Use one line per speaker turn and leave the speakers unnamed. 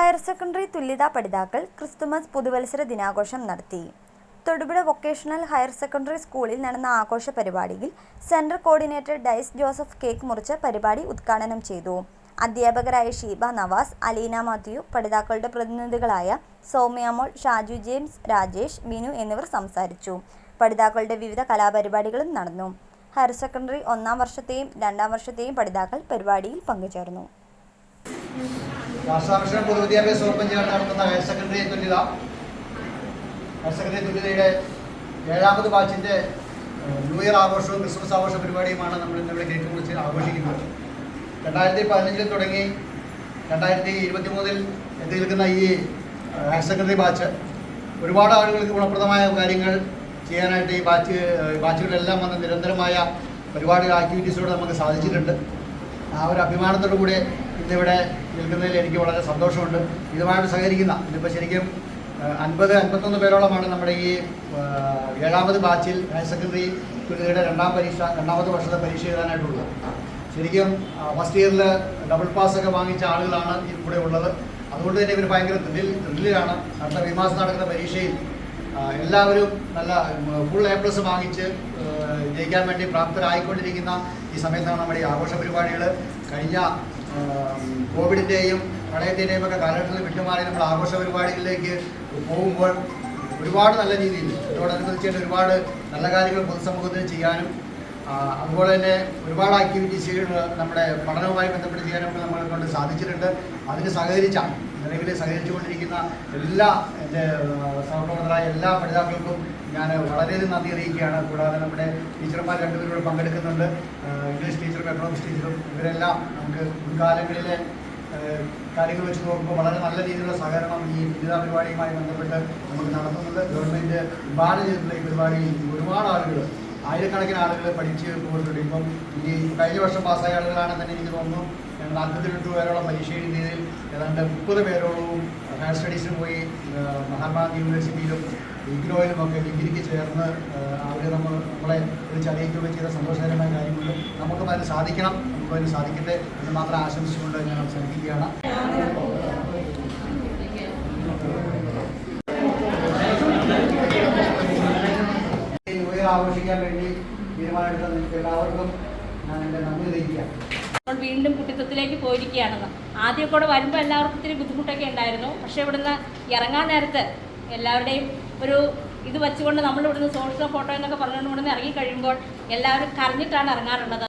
Higher secondary തുല്യതാ പഠിതാക്കൾ Christmas പുതുവത്സര ദിനാഘോഷം നടത്തി. തൊടുപുഴ വൊക്കേഷണൽ ഹയർ സെക്കൻഡറി സ്കൂളിൽ നടന്ന ആഘോഷ പരിപാടിയിൽ central coordinator Dais Joseph cake മുറിച്ച് പരിപാടി ഉദ്ഘാടനം ചെയ്തു. അധ്യാപകരായ ഷീബ നവാസ് അലീന മാത്യു പഠിതാക്കളുടെ പ്രതിനിധികളായ സൗമ്യാമോൾ ഷാജു ജെയിംസ് രാജേഷ് ബിനു എന്നിവർ സംസാരിച്ചു. പഠിതാക്കളുടെ വിവിധ കലാപരിപാടികളും നടന്നു. ഹയർ സെക്കൻഡറി ഒന്നാം വർഷത്തെയും രണ്ടാം വർഷത്തെയും പഠിതാക്കൾ പരിപാടിയിൽ പങ്കുചേർന്നു.
രാഷ്ട്രാഭിഷേകം പൊതുവിദ്യാഭ്യാസ വകുപ്പ് ചേർന്ന് നടത്തുന്ന ഹയർ സെക്കൻഡറി തുല്യത. ഹയർ സെക്കൻഡറി തുല്യതയുടെ ഏഴാമത് ബാച്ചിന്റെ ന്യൂ ഇയർ ആഘോഷവും ക്രിസ്മസ് ആഘോഷ പരിപാടിയുമാണ് നമ്മൾ ഇന്നിവിടെ കേക്ക് കുറിച്ച് ആഘോഷിക്കുന്നത്. രണ്ടായിരത്തി പതിനഞ്ചിൽ തുടങ്ങി. രണ്ടായിരത്തി ഇരുപത്തി മൂന്നിൽ എത്തി നിൽക്കുന്ന ഈ ഹയർ സെക്കൻഡറി ബാച്ച് ഒരുപാട് ആളുകൾക്ക് ഗുണപ്രദമായ കാര്യങ്ങൾ ചെയ്യാനായിട്ട് ഈ ബാച്ച് ബാച്ചുകളെല്ലാം വന്ന് നിരന്തരമായ ഒരുപാട് ആക്ടിവിറ്റീസിലൂടെ നമുക്ക് സാധിച്ചിട്ടുണ്ട്. ആ ഒരു അഭിമാനത്തോടു കൂടി ഇന്നിവിടെ നിൽക്കുന്നതിൽ എനിക്ക് വളരെ സന്തോഷമുണ്ട്. ഇതുമായിട്ട് സഹകരിക്കുന്ന ഇതിപ്പോൾ ശരിക്കും അൻപത് അൻപത്തൊന്ന് പേരോളമാണ് നമ്മുടെ ഈ ഏഴാമത് ബാച്ചിൽ ഹയർ സെക്കൻഡറി തുല്യതയുടെ രണ്ടാം പരീക്ഷ രണ്ടാമത്തെ വർഷത്തെ പരീക്ഷ എഴുതാനായിട്ടുള്ളത്. ശരിക്കും ഫസ്റ്റ് ഇയറിൽ ഡബിൾ പാസ് ഒക്കെ വാങ്ങിച്ച ആളുകളാണ് ഇവിടെ ഉള്ളത്. അതുകൊണ്ട് തന്നെ ഇവർ ഭയങ്കര ത്രില്ലിൽ ത്രില്ലിലാണ്. അടുത്ത ഈ മാസം നടക്കുന്ന പരീക്ഷയിൽ എല്ലാവരും നല്ല ഫുൾ എ പ്ലസ് വാങ്ങിച്ച് ജയിക്കാൻ വേണ്ടി പ്രാപ്തരായിക്കൊണ്ടിരിക്കുന്ന ഈ സമയത്താണ് നമ്മുടെ ഈ ആഘോഷ പരിപാടികൾ കഴിഞ്ഞ കോവിഡിന്റെയും പ്രളയത്തിന്റെയും ഒക്കെ കാലഘട്ടത്തിൽ വിട്ടുമാറി നമ്മൾ ആഘോഷ പരിപാടികളിലേക്ക് പോകുമ്പോൾ ഒരുപാട് നല്ല രീതിയിൽ ഇതോടനുബന്ധിച്ച് ഒരുപാട് നല്ല കാര്യങ്ങൾ പൊതുസമൂഹത്തിന് ചെയ്യാനും അതുപോലെ തന്നെ ഒരുപാട് ആക്ടിവിറ്റീസ് നമ്മുടെ പഠനവുമായി ബന്ധപ്പെട്ട് ചെയ്യാനൊക്കെ നമ്മളെ കൊണ്ട് സാധിച്ചിട്ടുണ്ട്. അതിന് സഹകരിച്ചാണ് നിലവിൽ സഹകരിച്ചുകൊണ്ടിരിക്കുന്ന എല്ലാ എന്റെ സഹപ്രവർത്തകരായ എല്ലാ പഠിതാക്കൾക്കും ഞാൻ വളരെയധികം നന്ദി അറിയിക്കുകയാണ്. കൂടാതെ നമ്മുടെ ടീച്ചർമാർ രണ്ടുപേരും പങ്കെടുക്കുന്നുണ്ട്. ഇംഗ്ലീഷ് ടീച്ചറും എക്കണോമിക്സ് ടീച്ചറും ഇവരെല്ലാം നമുക്ക് മുൻകാലങ്ങളിലെ കാര്യങ്ങൾ വെച്ച് നോക്കുമ്പോൾ വളരെ നല്ല രീതിയിലുള്ള സഹകരണം ഈ വിവിധ പരിപാടിയുമായി ബന്ധപ്പെട്ട് നമുക്ക് നടത്തുന്നുണ്ട്. ഗവൺമെന്റ് വിഭാവന ഈ പരിപാടിയിൽ ഒരുപാട് ആളുകൾ ആയിരക്കണക്കിന് ആളുകൾ പഠിച്ച് പോയിട്ടുണ്ട് ഇപ്പം ഈ കഴിഞ്ഞ വർഷം പാസ്സായ ആളുകളാണെന്ന് തന്നെ എനിക്ക് തോന്നുന്നു ഞങ്ങൾ നാൽപ്പത്തിരണ്ട് പേരോളം പരീക്ഷ എഴുതിയതിൽ ഏതാണ്ട് മുപ്പത് പേരോളവും ഹയർ സ്റ്റഡീസിന് പോയി മഹാത്മാഗാന്ധി യൂണിവേഴ്സിറ്റിയിലും ഇഗ്നോയിലും ഒക്കെ ഡിഗ്രിക്ക് ചേർന്ന് അവർ നമ്മൾ നമ്മളെ അറിയിക്കുകയും ചെയ്ത സന്തോഷകരമായ കാര്യങ്ങൾ നമുക്കും അതിന് സാധിക്കണം നമുക്കും അതിന് സാധിക്കട്ടെ എന്ന് മാത്രം ആശംസിച്ചുകൊണ്ട് ഞാൻ അവസാനിപ്പിക്കുകയാണ് ഈ ന്യൂ ഇയർ ആഘോഷിക്കാൻ വേണ്ടി തീരുമാനമെടുത്ത നിങ്ങൾക്ക് എല്ലാവർക്കും ഞാൻ എന്റെ നന്ദി
അപ്പോൾ വീണ്ടും കുട്ടിത്വത്തിലേക്ക് പോയിരിക്കുകയാണെന്ന് ആദ്യമൊക്കെ ഇവിടെ വരുമ്പോൾ എല്ലാവർക്കും ഇത്തിരി ബുദ്ധിമുട്ടൊക്കെ ഉണ്ടായിരുന്നു. പക്ഷേ ഇവിടുന്ന് ഇറങ്ങാൻ നേരത്ത് എല്ലാവരുടെയും ഒരു ഇത് വെച്ചുകൊണ്ട് നമ്മൾ ഇവിടുന്ന് സോഷ്യൽ ഫോട്ടോ എന്നൊക്കെ പറഞ്ഞുകൊണ്ട് ഇവിടുന്ന് ഇറങ്ങി കഴിയുമ്പോൾ എല്ലാവരും കരഞ്ഞിട്ടാണ് ഇറങ്ങാറുള്ളത്.